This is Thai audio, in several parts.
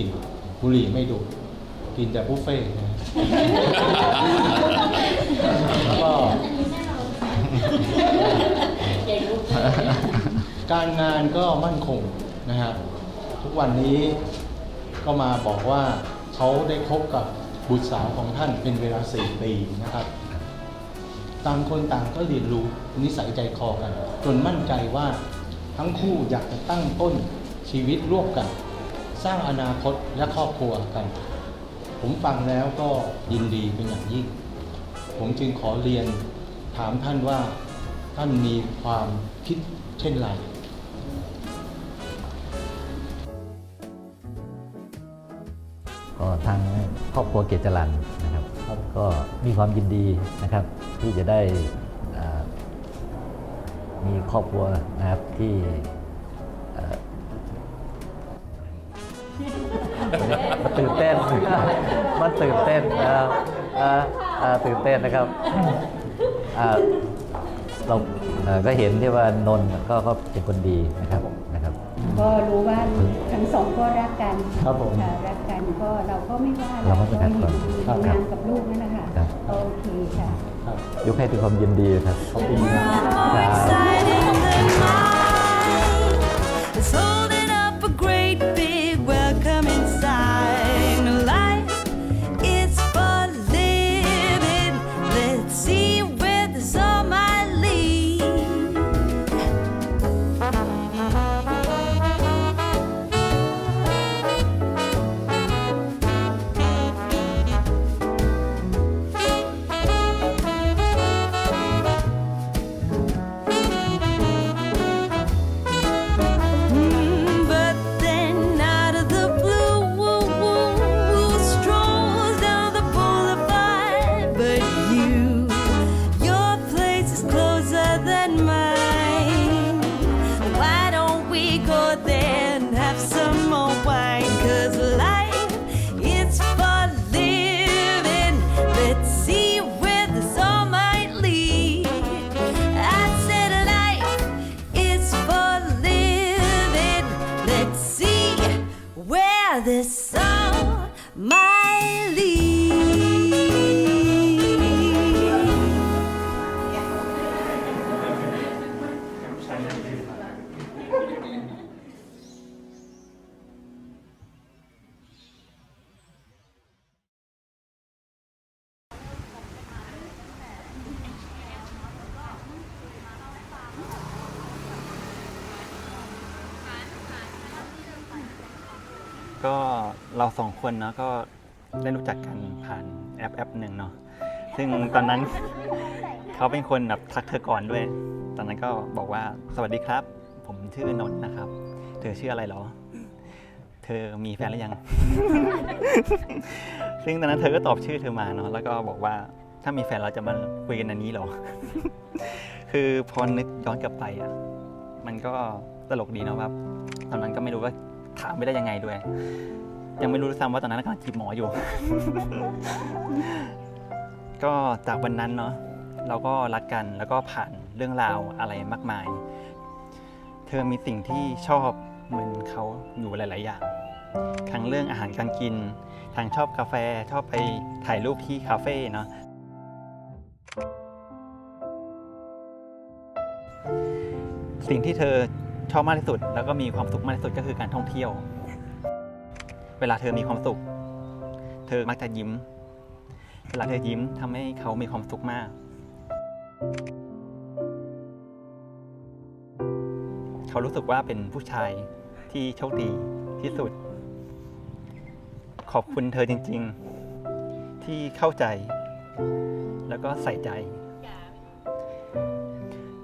กินบุหรี่ไม่ดูดกินแต่บุฟเฟ่ต์นะแล้วก็การงานก็มั่นคงนะครับ ทุกวันนี้ก็มาบอกว่าเขาได้คบกับบุตรสาวของท่านเป็นเวลา4ปีนะครับ ต่างคนต่างก็เรียนรู้นิสัยใจคอกัน จนมั่นใจว่าทั้งคู่อยากจะตั้งต้นชีวิตร่วมกัน สร้างอนาคตและครอบครัวกัน ผมฟังแล้วก็ยินดีเป็นอย่างยิ่ง ผมจึงขอเรียนถามท่านว่าท่านมีความคิดเช่นไรก็ทางครอบครัวเกยรตจรันนะครับ ก็มีความยินดีนะครับ ที่จะได้อ่ามีครอบครัวนะครับที่เอ่อมัน ตื่นเต้น มันตื่นเต้นนะครับอ่าอ่าตื่นเต้นนะครับอ่าเราเอ่อก็เห็นที่ว่านนท์ก็ก็เป็นคนดีนะครับนะครับ ก็รู้ว่าทั้งสองก็รักกันครับผมค่ะรักกันก็เราก็ไม่ว่าเราก็ไม่ขัดข้องเห็นดีครับงามกับลูกนั่นแหละค่ะครับ โอเคค่ะครับยกให้เป็นความยินดีครับ ขอบคุณครับค this ก็เราสองคนเนาะก็ได้รู้จักกันผ่านแอปแอปหนึ่งเนาะซึ่งตอนนั้น เขาเป็นคนแบบทักเธอก่อนด้วย ตอนนั้นก็บอกว่าสวัสดีครับ ผมชื่อนนท์นะครับ เธอชื่ออะไรเหรอ เธอมีแฟนหรือยัง ซึ่งตอนนั้นเธอก็ตอบชื่อเธอมาเนาะแล้วก็บอกว่าถ้ามีแฟนเราจะมาคุยกันอันนี้เหรอ คือพอนึกย้อนกลับไปอะ มันก็ตลกดีเนาะว่าตอนนั้นก็ไม่รู้ว่า ถามไม่ได้ยังไงด้วย ยังไม่รู้ซ้ำว่าตอนนั้นกำลังจีบหมออยู่ ก็จากวันนั้นเนาะเราก็รักกันแล้วก็ผ่านเรื่องราวอะไรมากมาย เธอมีสิ่งที่ชอบเหมือนเขาอยู่หลาย ๆ อย่างทั้งเรื่องอาหารการกินทางชอบกาแฟชอบไปถ่ายรูปที่คาเฟ่เนาะสิ่งที่เธอ ชอบมากที่สุด แล้วก็มีความสุขมากที่สุดก็คือการท่องเที่ยว เวลาเธอมีความสุข เธอมักจะยิ้ม เวลาเธอยิ้มทำให้เขามีความสุขมาก เขารู้สึกว่าเป็นผู้ชายที่โชคดีที่สุด ขอบคุณเธอจริง ๆ ที่เข้าใจ แล้วก็ใส่ใจ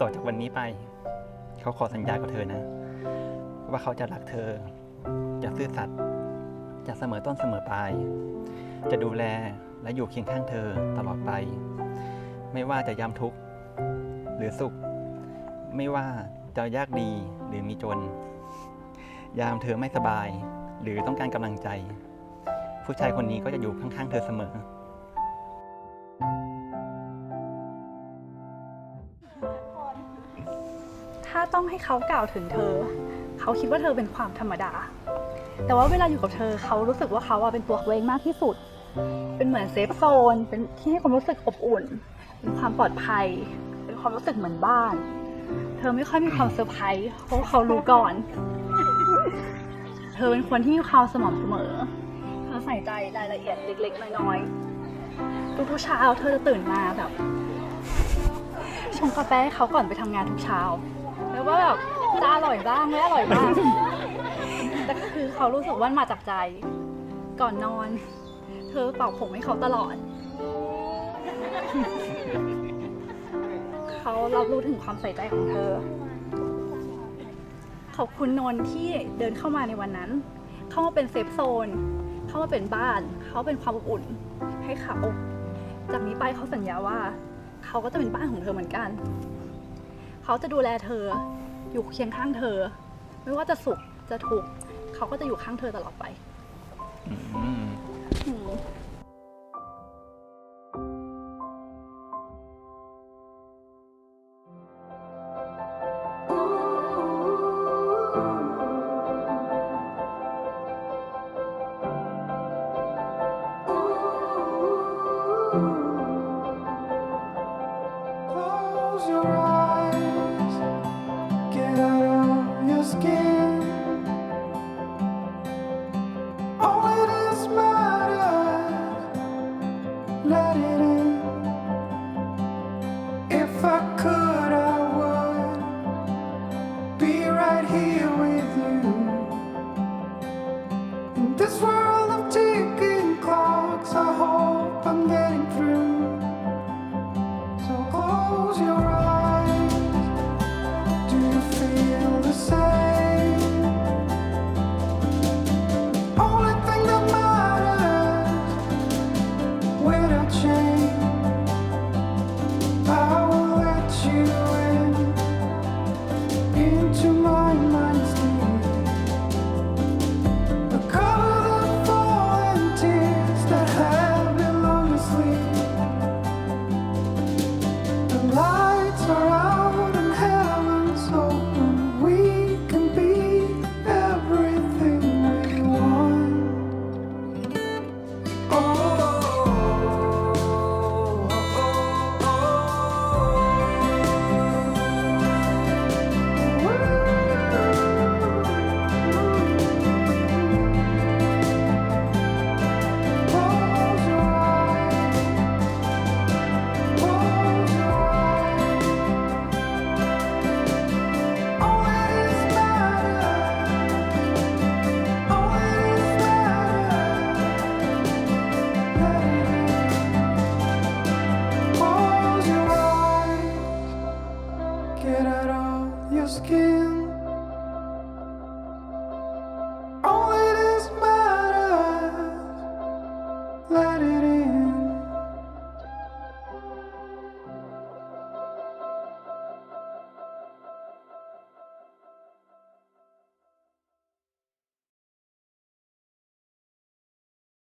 ต่อจากวันนี้ไป เขาขอสัญญากับเธอนะ ว่าเขาจะรักเธอ จะซื่อสัตย์จะเสมอต้นเสมอปลาย จะดูแลและอยู่เคียงข้างเธอตลอดไป ไม่ว่าจะยามทุกข์หรือสุข ไม่ว่าจะยากดีหรือมีจน ยามเธอไม่สบาย หรือต้องการกำลังใจ ผู้ชายคนนี้ก็จะอยู่ข้างๆเธอเสมอ ต้องให้เขากล่าวถึงเธอ เขาคิดว่าเธอเป็นความธรรมดา แต่ว่าเวลาอยู่กับเธอเขารู้สึกว่าเขาอะเป็นตัวเขาเองมากที่สุด เป็นเหมือนเซฟโซน เป็นที่ให้ความรู้สึกอบอุ่น เป็นความปลอดภัย เป็นความรู้สึกเหมือนบ้าน เธอไม่ค่อยมีความเซอร์ไพรส์เพราะเขารู้ก่อน เธอเป็นคนที่มีความสม่ำเสมอ เธอใส่ใจรายละเอียดเล็ก ๆ น้อยๆ ทุกๆเช้าเธอจะตื่นมาแบบชงกาแฟให้เขาก่อนไปทำงานทุกเช้า แล้วว่าแบบจะอร่อยบ้างไม่อร่อยบ้างแต่คือเขารู้สึกว่ามาจากใจ ก่อนนอน เธอเป่าผมให้เขาตลอด เขารับรู้ถึงความใส่ใจของเธอ ขอบคุณนนท์ที่เดินเข้ามาในวันนั้น เข้ามาเป็นเซฟโซน เข้ามาเป็นบ้าน เขาเป็นความอบอุ่นให้เขา จากนี้ไปเขาสัญญาว่า เขาก็จะเป็นบ้านของเธอเหมือนกัน เขาจะดูแลเธอ อยู่เคียงข้างเธอ ไม่ว่าจะสุขจะทุกข์เขาก็จะอยู่ข้างเธอตลอดไปอืม嗯 Skin. let it